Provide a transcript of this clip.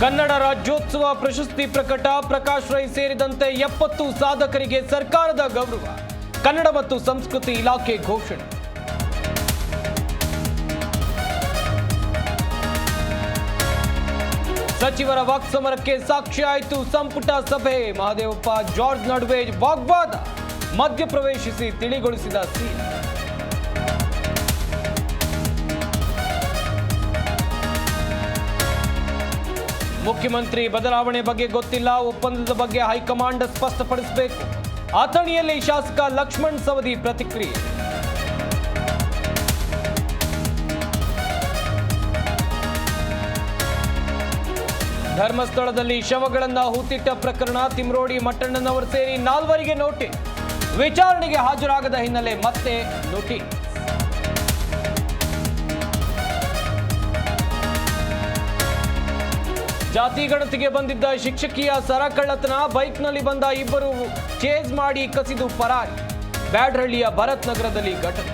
ಕನ್ನಡ ರಾಜ್ಯೋತ್ಸವ ಪ್ರಶಸ್ತಿ ಪ್ರಕಟ ಪ್ರಕಾಶ್ ರೈ ಸೇರಿದಂತೆ ಎಪ್ಪತ್ತು ಸಾಧಕರಿಗೆ ಸರ್ಕಾರದ ಗೌರವ. ಕನ್ನಡ ಮತ್ತು ಸಂಸ್ಕೃತಿ ಇಲಾಖೆ ಘೋಷಣೆ. ಸಚಿವರ ವಾಕ್ಸಮರಕ್ಕೆ ಸಾಕ್ಷಿ ಆಯಿತು ಸಂಪುಟ ಸಭೆ. ಮಹದೇವಪ್ಪ ಜಾರ್ಜ್ ನಡುವೆ ವಾಗ್ವಾದ. ಮಧ್ಯಪ್ರವೇಶಿಸಿ ತಿಳಿಗೊಳಿಸಿದ ಸಿಎಂ ಮುಖ್ಯಮಂತ್ರಿ ಬದಲಾವಣೆ ಬಗ್ಗೆ ಗೊತ್ತಿಲ್ಲ, ಒಪ್ಪಂದದ ಬಗ್ಗೆ ಹೈಕಮಾಂಡ್ ಸ್ಪಷ್ಟಪಡಿಸಬೇಕು. ಅಥಣಿಯಲ್ಲಿ ಶಾಸಕ ಲಕ್ಷ್ಮಣ್ ಸವದಿ ಪ್ರತಿಕ್ರಿಯೆ. ಧರ್ಮಸ್ಥಳದಲ್ಲಿ ಶವಗಳನ್ನು ಹೂತಿಟ್ಟ ಪ್ರಕರಣ, ತಿಮ್ರೋಡಿ ಮಟ್ಟಣ್ಣನವರು ಸೇರಿ ನಾಲ್ವರಿಗೆ ನೋಟಿಸ್. ವಿಚಾರಣೆಗೆ ಹಾಜರಾಗದ ಹಿನ್ನೆಲೆ ಮತ್ತೆ ನೋಟಿಸ್. ಜಾತಿ ಗಣತಿಗೆ ಬಂದಿದ್ದ ಶಿಕ್ಷಕಿಯ ಸರ ಕಳ್ಳತನ ಬೈಕ್ನಲ್ಲಿ ಬಂದ ಇಬ್ಬರು ಚೇಜ್ ಮಾಡಿ ಕಸಿದು ಪರಾರಿ. ಬ್ಯಾಡ್ರಳ್ಳಿಯ ಭರತ್ ನಗರದಲ್ಲಿ ಘಟನೆ.